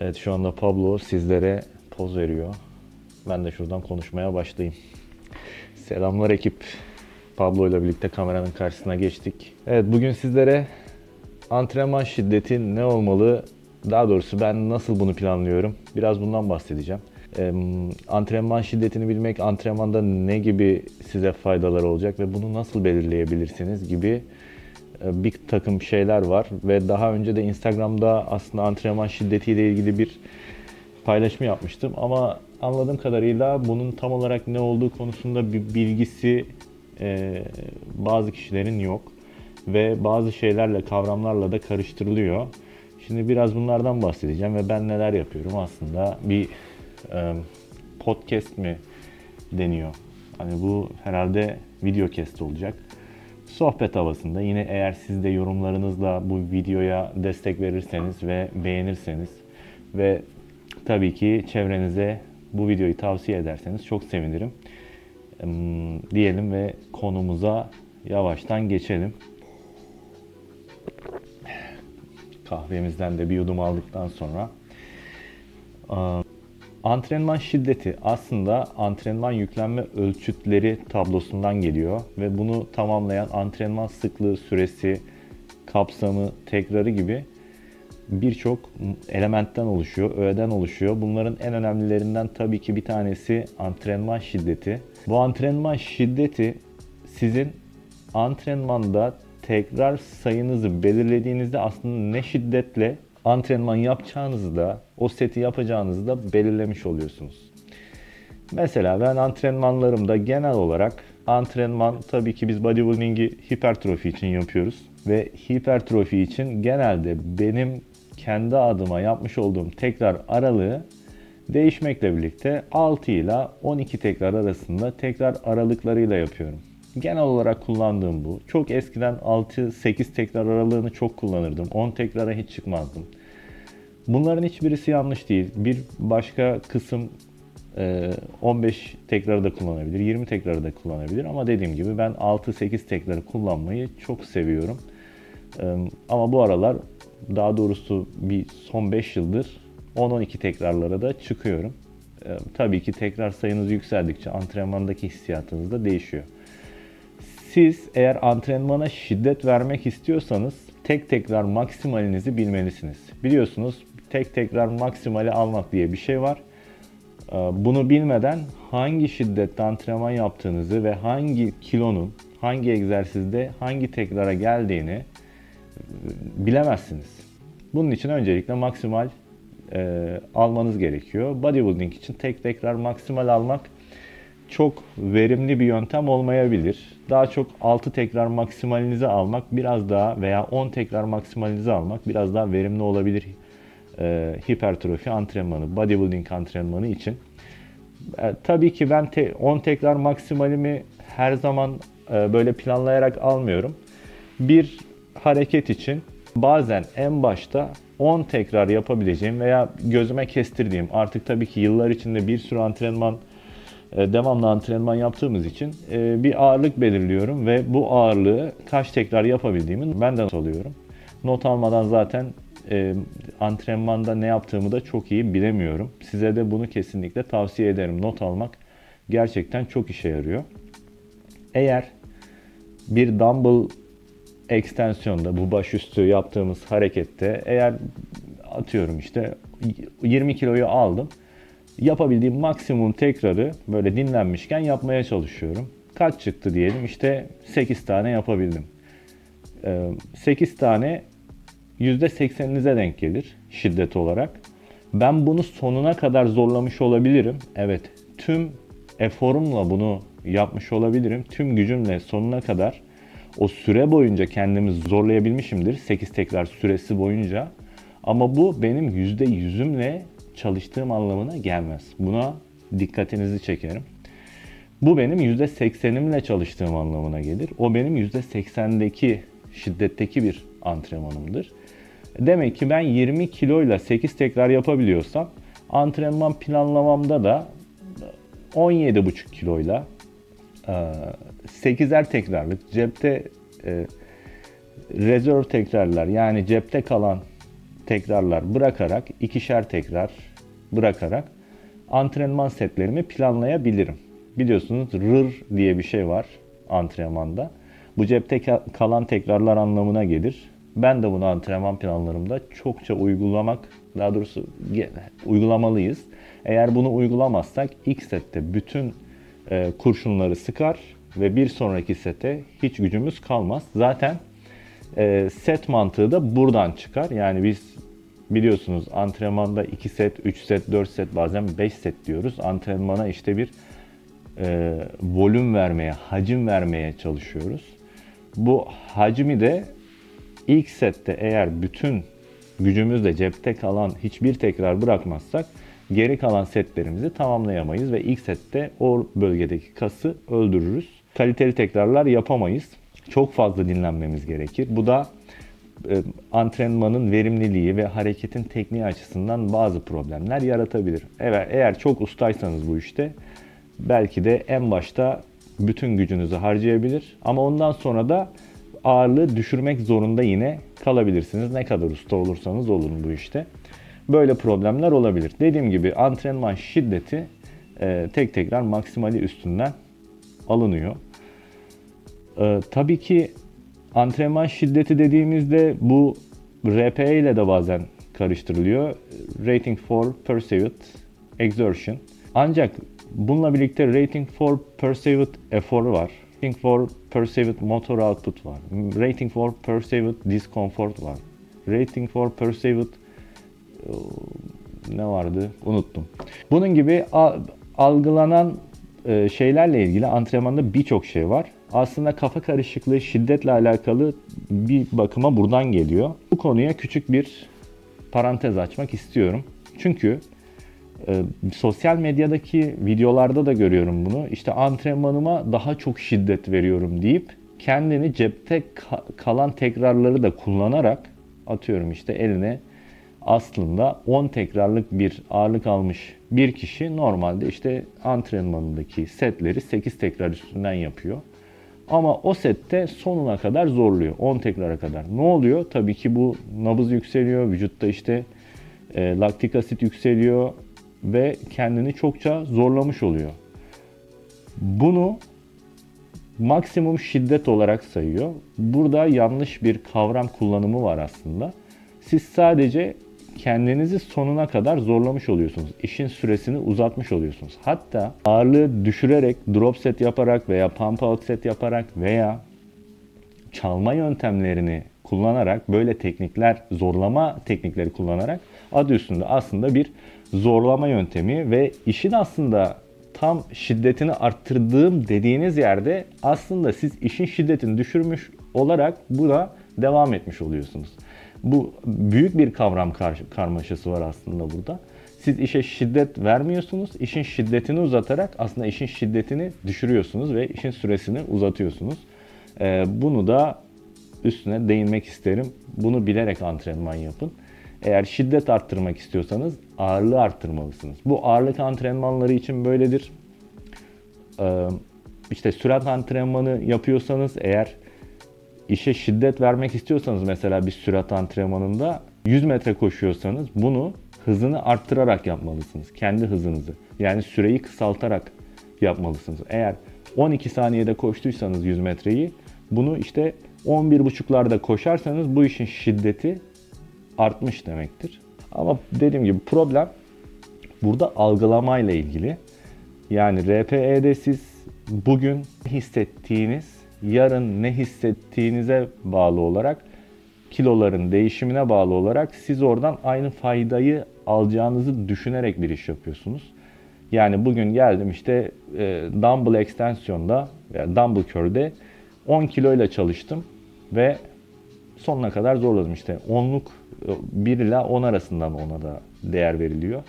Evet şu anda Pablo sizlere poz veriyor. Ben de şuradan konuşmaya başlayayım. Selamlar ekip. Pablo ile birlikte kameranın karşısına geçtik. Evet bugün sizlere antrenman şiddeti ne olmalı? Daha doğrusu ben nasıl bunu planlıyorum? Biraz bundan bahsedeceğim. Ee, antrenman şiddetini bilmek, antrenmanda ne gibi size faydalar olacak ve bunu nasıl belirleyebilirsiniz gibi e, bir takım şeyler var. Ve daha önce de Instagram'da aslında antrenman şiddetiyle ilgili bir paylaşım yapmıştım. Ama anladığım kadarıyla bunun tam olarak ne olduğu konusunda bir bilgisi e, bazı kişilerin yok. Ve bazı şeylerle kavramlarla da karıştırılıyor. Şimdi biraz bunlardan bahsedeceğim ve ben neler yapıyorum aslında. Bir e, podcast mi deniyor. Hani bu herhalde video cast olacak sohbet havasında yine eğer siz de yorumlarınızla bu videoya destek verirseniz ve beğenirseniz ve tabii ki çevrenize bu videoyu tavsiye ederseniz çok sevinirim. Hmm, Diyelim ve konumuza yavaştan geçelim. Kahvemizden de bir yudum aldıktan sonra aa, Antrenman şiddeti aslında antrenman yüklenme ölçütleri tablosundan geliyor ve bunu tamamlayan antrenman sıklığı, süresi, kapsamı, tekrarı gibi birçok elementten oluşuyor, öğeden oluşuyor. Bunların en önemlilerinden tabii ki bir tanesi antrenman şiddeti. Bu antrenman şiddeti sizin antrenmanda tekrar sayınızı belirlediğinizde aslında ne şiddetle antrenman yapacağınızı da o seti yapacağınızı da belirlemiş oluyorsunuz. Mesela ben antrenmanlarımda genel olarak antrenman tabii ki biz bodybuilding'i hipertrofi için yapıyoruz ve hipertrofi için genelde benim kendi adıma yapmış olduğum tekrar aralığı değişmekle birlikte 6 ile 12 tekrar arasında tekrar aralıklarıyla yapıyorum. Genel olarak kullandığım bu. Çok eskiden 6-8 tekrar aralığını çok kullanırdım. 10 tekrara hiç çıkmazdım. Bunların hiçbirisi yanlış değil. Bir başka kısım 15 tekrarı da kullanabilir, 20 tekrarı da kullanabilir. Ama dediğim gibi ben 6-8 tekrarı kullanmayı çok seviyorum. Ama bu aralar daha doğrusu bir son 5 yıldır 10-12 tekrarlara da çıkıyorum. Tabii ki tekrar sayınız yükseldikçe antrenmandaki hissiyatınız da değişiyor. Siz eğer antrenmana şiddet vermek istiyorsanız tek tekrar maksimalinizi bilmelisiniz. Biliyorsunuz tek tekrar maksimali almak diye bir şey var. Bunu bilmeden hangi şiddette antrenman yaptığınızı ve hangi kilonun hangi egzersizde hangi tekrara geldiğini bilemezsiniz. Bunun için öncelikle maksimal e, almanız gerekiyor. Bodybuilding için tek tekrar maksimal almak çok verimli bir yöntem olmayabilir. Daha çok 6 tekrar maksimalinizi almak biraz daha veya 10 tekrar maksimalinizi almak biraz daha verimli olabilir e, hipertrofi antrenmanı, bodybuilding antrenmanı için. E, tabii ki ben te, 10 tekrar maksimalimi her zaman e, böyle planlayarak almıyorum. Bir hareket için bazen en başta 10 tekrar yapabileceğim veya gözüme kestirdiğim artık tabii ki yıllar içinde bir sürü antrenman devamlı antrenman yaptığımız için e, bir ağırlık belirliyorum ve bu ağırlığı kaç tekrar yapabildiğimi ben de not alıyorum. Not almadan zaten e, antrenmanda ne yaptığımı da çok iyi bilemiyorum. Size de bunu kesinlikle tavsiye ederim. Not almak gerçekten çok işe yarıyor. Eğer bir dumbbell ekstensyonda bu başüstü yaptığımız harekette eğer atıyorum işte 20 kiloyu aldım yapabildiğim maksimum tekrarı böyle dinlenmişken yapmaya çalışıyorum. Kaç çıktı diyelim işte 8 tane yapabildim. 8 tane %80'inize denk gelir şiddet olarak. Ben bunu sonuna kadar zorlamış olabilirim. Evet tüm eforumla bunu yapmış olabilirim. Tüm gücümle sonuna kadar o süre boyunca kendimi zorlayabilmişimdir. 8 tekrar süresi boyunca. Ama bu benim %100'ümle çalıştığım anlamına gelmez. Buna dikkatinizi çekerim. Bu benim %80'imle çalıştığım anlamına gelir. O benim %80'deki şiddetteki bir antrenmanımdır. Demek ki ben 20 kiloyla 8 tekrar yapabiliyorsam antrenman planlamamda da 17,5 kiloyla 8'er tekrarlık cepte rezerv tekrarlar yani cepte kalan tekrarlar bırakarak, ikişer tekrar bırakarak antrenman setlerimi planlayabilirim. Biliyorsunuz RR diye bir şey var antrenmanda. Bu cepte ka- kalan tekrarlar anlamına gelir. Ben de bunu antrenman planlarımda çokça uygulamak, daha doğrusu uygulamalıyız. Eğer bunu uygulamazsak ilk sette bütün e, kurşunları sıkar ve bir sonraki sete hiç gücümüz kalmaz. Zaten e, set mantığı da buradan çıkar. Yani biz biliyorsunuz antrenmanda 2 set, 3 set, 4 set bazen 5 set diyoruz. Antrenmana işte bir e, volüm vermeye, hacim vermeye çalışıyoruz. Bu hacmi de ilk sette eğer bütün gücümüzle cepte kalan hiçbir tekrar bırakmazsak geri kalan setlerimizi tamamlayamayız ve ilk sette o bölgedeki kası öldürürüz. Kaliteli tekrarlar yapamayız. Çok fazla dinlenmemiz gerekir. Bu da e, antrenmanın verimliliği ve hareketin tekniği açısından bazı problemler yaratabilir. Evet, eğer çok ustaysanız bu işte belki de en başta bütün gücünüzü harcayabilir ama ondan sonra da ağırlığı düşürmek zorunda yine kalabilirsiniz. Ne kadar usta olursanız olun bu işte. Böyle problemler olabilir. Dediğim gibi antrenman şiddeti e, tek tekrar maksimali üstünden alınıyor. E, tabii ki antrenman şiddeti dediğimizde bu RPE ile de bazen karıştırılıyor. Rating for Perceived Exertion. Ancak bununla birlikte Rating for Perceived Effort var. Rating for Perceived Motor Output var. Rating for Perceived Discomfort var. Rating for Perceived e, ne vardı? Unuttum. Bunun gibi algılanan e, şeylerle ilgili antrenmanda birçok şey var. Aslında kafa karışıklığı şiddetle alakalı bir bakıma buradan geliyor. Bu konuya küçük bir parantez açmak istiyorum. Çünkü e, sosyal medyadaki videolarda da görüyorum bunu. İşte antrenmanıma daha çok şiddet veriyorum deyip kendini cepte ka- kalan tekrarları da kullanarak atıyorum işte eline aslında 10 tekrarlık bir ağırlık almış bir kişi normalde işte antrenmanındaki setleri 8 tekrar üstünden yapıyor. Ama o sette sonuna kadar zorluyor. 10 tekrara kadar. Ne oluyor? Tabii ki bu nabız yükseliyor. Vücutta işte e, laktik asit yükseliyor ve kendini çokça zorlamış oluyor. Bunu maksimum şiddet olarak sayıyor. Burada yanlış bir kavram kullanımı var aslında. Siz sadece kendinizi sonuna kadar zorlamış oluyorsunuz. İşin süresini uzatmış oluyorsunuz. Hatta ağırlığı düşürerek, drop set yaparak veya pump out set yaparak veya çalma yöntemlerini kullanarak böyle teknikler, zorlama teknikleri kullanarak adı üstünde aslında bir zorlama yöntemi ve işin aslında tam şiddetini arttırdığım dediğiniz yerde aslında siz işin şiddetini düşürmüş olarak buna devam etmiş oluyorsunuz. Bu büyük bir kavram kar- karmaşası var aslında burada. Siz işe şiddet vermiyorsunuz, işin şiddetini uzatarak aslında işin şiddetini düşürüyorsunuz ve işin süresini uzatıyorsunuz. Ee, bunu da üstüne değinmek isterim. Bunu bilerek antrenman yapın. Eğer şiddet arttırmak istiyorsanız ağırlığı arttırmalısınız. Bu ağırlık antrenmanları için böyledir. Ee, işte sürat antrenmanı yapıyorsanız eğer işe şiddet vermek istiyorsanız mesela bir sürat antrenmanında 100 metre koşuyorsanız bunu hızını arttırarak yapmalısınız. Kendi hızınızı. Yani süreyi kısaltarak yapmalısınız. Eğer 12 saniyede koştuysanız 100 metreyi bunu işte 11.5'larda koşarsanız bu işin şiddeti artmış demektir. Ama dediğim gibi problem burada algılamayla ilgili. Yani RPE'de siz bugün hissettiğiniz, yarın ne hissettiğinize bağlı olarak kiloların değişimine bağlı olarak siz oradan aynı faydayı alacağınızı düşünerek bir iş yapıyorsunuz. Yani bugün geldim işte e, dumbbell ekstensiyonda veya dumbbell curl'de 10 kiloyla çalıştım ve sonuna kadar zorladım işte. Onluk 1 ile 10 arasından ona da değer veriliyor.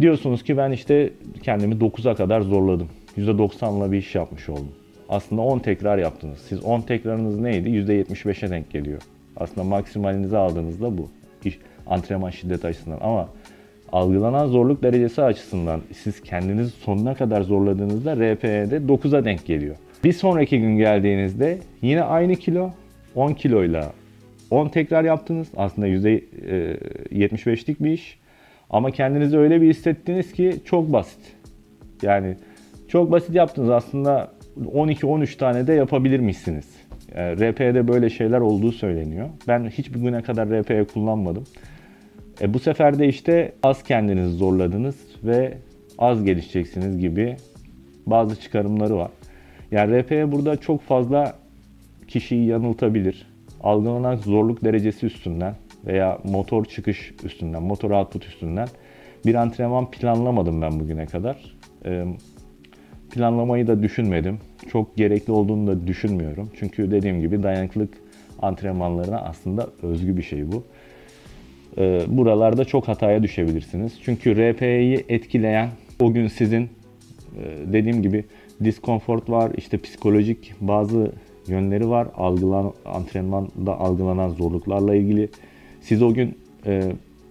Diyorsunuz ki ben işte kendimi 9'a kadar zorladım. %90'la bir iş yapmış oldum. Aslında 10 tekrar yaptınız. Siz 10 tekrarınız neydi? %75'e denk geliyor. Aslında maksimalinizi aldığınızda bu. İş, antrenman şiddet açısından. Ama algılanan zorluk derecesi açısından siz kendinizi sonuna kadar zorladığınızda RPE'de 9'a denk geliyor. Bir sonraki gün geldiğinizde yine aynı kilo 10 kiloyla 10 tekrar yaptınız. Aslında %75'lik bir iş. Ama kendinizi öyle bir hissettiniz ki çok basit. Yani çok basit yaptınız. Aslında 12-13 tane de yapabilirmişsiniz. Yani RP'de böyle şeyler olduğu söyleniyor. Ben hiçbir güne kadar RP'ye kullanmadım. E bu sefer de işte az kendinizi zorladınız ve az gelişeceksiniz gibi bazı çıkarımları var. Yani RP'ye burada çok fazla kişiyi yanıltabilir. Algılanan zorluk derecesi üstünden veya motor çıkış üstünden, motor output üstünden bir antrenman planlamadım ben bugüne kadar. Ee, planlamayı da düşünmedim. Çok gerekli olduğunu da düşünmüyorum. Çünkü dediğim gibi dayanıklılık antrenmanlarına aslında özgü bir şey bu. Ee, buralarda çok hataya düşebilirsiniz. Çünkü RP'yi etkileyen o gün sizin e, dediğim gibi diskomfort var, işte psikolojik bazı yönleri var. Algılan antrenmanda algılanan zorluklarla ilgili. Siz o gün e,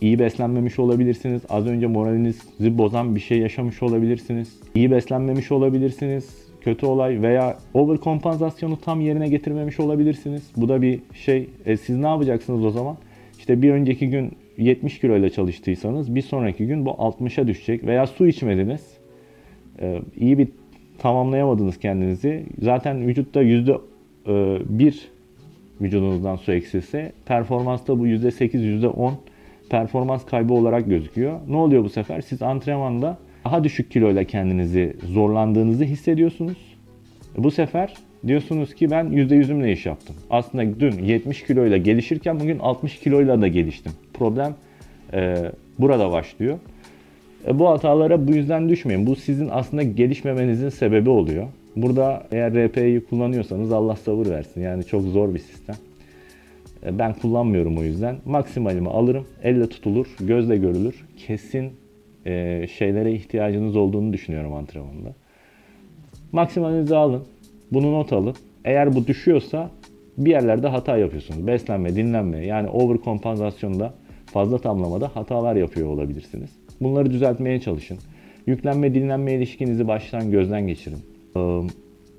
iyi beslenmemiş olabilirsiniz. Az önce moralinizi bozan bir şey yaşamış olabilirsiniz. İyi beslenmemiş olabilirsiniz. Kötü olay veya overkompansasyonu tam yerine getirmemiş olabilirsiniz. Bu da bir şey. E, siz ne yapacaksınız o zaman? İşte bir önceki gün 70 kilo ile çalıştıysanız bir sonraki gün bu 60'a düşecek veya su içmediniz. Ee, iyi bir tamamlayamadınız kendinizi. Zaten vücutta yüzde e, bir vücudunuzdan su eksilse performansta bu yüzde 8 yüzde 10 performans kaybı olarak gözüküyor. Ne oluyor bu sefer? Siz antrenmanda daha düşük kiloyla kendinizi zorlandığınızı hissediyorsunuz. Bu sefer diyorsunuz ki ben %100'ümle iş yaptım. Aslında dün 70 kiloyla gelişirken bugün 60 kiloyla da geliştim. Problem e, burada başlıyor. E, bu hatalara bu yüzden düşmeyin. Bu sizin aslında gelişmemenizin sebebi oluyor. Burada eğer RP'yi kullanıyorsanız Allah sabır versin. Yani çok zor bir sistem. E, ben kullanmıyorum o yüzden. Maksimalimi alırım. Elle tutulur, gözle görülür. Kesin e, şeylere ihtiyacınız olduğunu düşünüyorum antrenmanda. Maksimalinizi alın. Bunu not alın. Eğer bu düşüyorsa bir yerlerde hata yapıyorsunuz. Beslenme, dinlenme yani overkompansasyonda fazla tamlamada hatalar yapıyor olabilirsiniz. Bunları düzeltmeye çalışın. Yüklenme dinlenme ilişkinizi baştan gözden geçirin.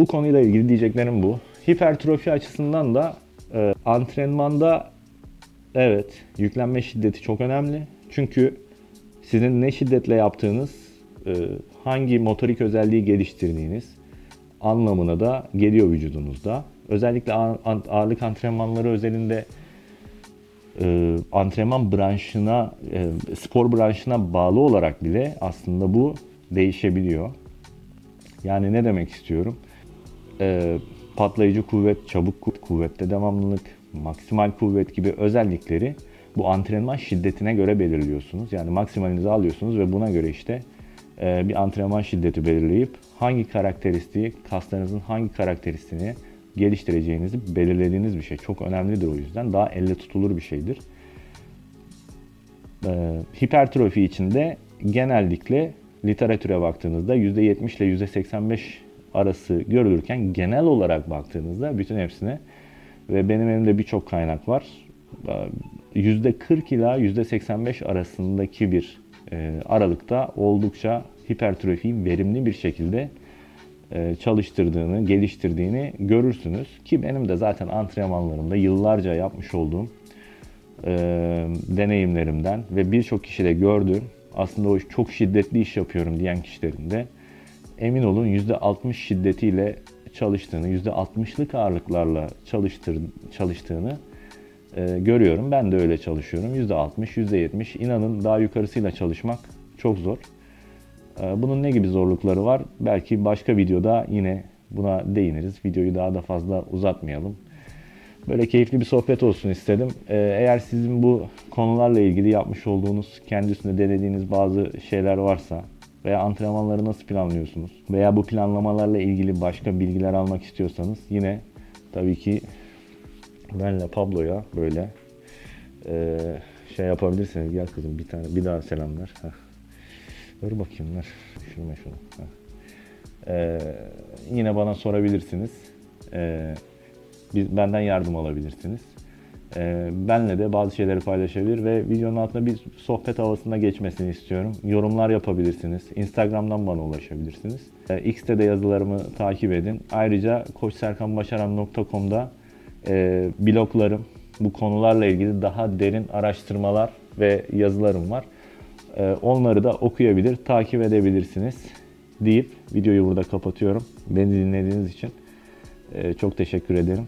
Bu konuyla ilgili diyeceklerim bu. Hipertrofi açısından da e, antrenmanda evet yüklenme şiddeti çok önemli. Çünkü sizin ne şiddetle yaptığınız, e, hangi motorik özelliği geliştirdiğiniz anlamına da geliyor vücudunuzda. Özellikle ağırlık antrenmanları özelinde e, antrenman branşına, e, spor branşına bağlı olarak bile aslında bu değişebiliyor. Yani ne demek istiyorum? E, patlayıcı kuvvet, çabuk ku- kuvvette devamlılık, maksimal kuvvet gibi özellikleri bu antrenman şiddetine göre belirliyorsunuz. Yani maksimalinizi alıyorsunuz ve buna göre işte e, bir antrenman şiddeti belirleyip hangi karakteristiği, kaslarınızın hangi karakteristiğini geliştireceğinizi belirlediğiniz bir şey. Çok önemlidir o yüzden. Daha elle tutulur bir şeydir. Ee, hipertrofi içinde genellikle literatüre baktığınızda %70 ile %85 arası görülürken genel olarak baktığınızda bütün hepsine ve benim elimde birçok kaynak var. Ee, %40 ila %85 arasındaki bir e, aralıkta oldukça hipertrofiyi verimli bir şekilde e, çalıştırdığını, geliştirdiğini görürsünüz. Ki benim de zaten antrenmanlarımda yıllarca yapmış olduğum e, deneyimlerimden ve birçok kişide gördüğüm aslında o çok şiddetli iş yapıyorum diyen kişilerin de emin olun %60 şiddetiyle çalıştığını, %60'lık ağırlıklarla çalıştır, çalıştığını e, görüyorum. Ben de öyle çalışıyorum. %60, %70. İnanın daha yukarısıyla çalışmak çok zor. E, Bunun ne gibi zorlukları var? Belki başka videoda yine buna değiniriz. Videoyu daha da fazla uzatmayalım. Böyle keyifli bir sohbet olsun istedim. E, Eğer sizin bu konularla ilgili yapmış olduğunuz, kendi üstünde denediğiniz bazı şeyler varsa veya antrenmanları nasıl planlıyorsunuz veya bu planlamalarla ilgili başka bilgiler almak istiyorsanız yine tabii ki benle Pablo'ya böyle e, şey yapabilirsiniz. Gel kızım bir tane bir daha selamlar. Heh. Dur bakayım ver. Düşürme şunu. E, yine bana sorabilirsiniz. E, biz, benden yardım alabilirsiniz. E, benle de bazı şeyleri paylaşabilir ve videonun altına bir sohbet havasında geçmesini istiyorum. Yorumlar yapabilirsiniz. Instagram'dan bana ulaşabilirsiniz. E, X'te de yazılarımı takip edin. Ayrıca koçserkanbaşaran.com'da e, bloglarım bu konularla ilgili daha derin araştırmalar ve yazılarım var. Ee, onları da okuyabilir, takip edebilirsiniz deyip videoyu burada kapatıyorum. Beni dinlediğiniz için e, çok teşekkür ederim.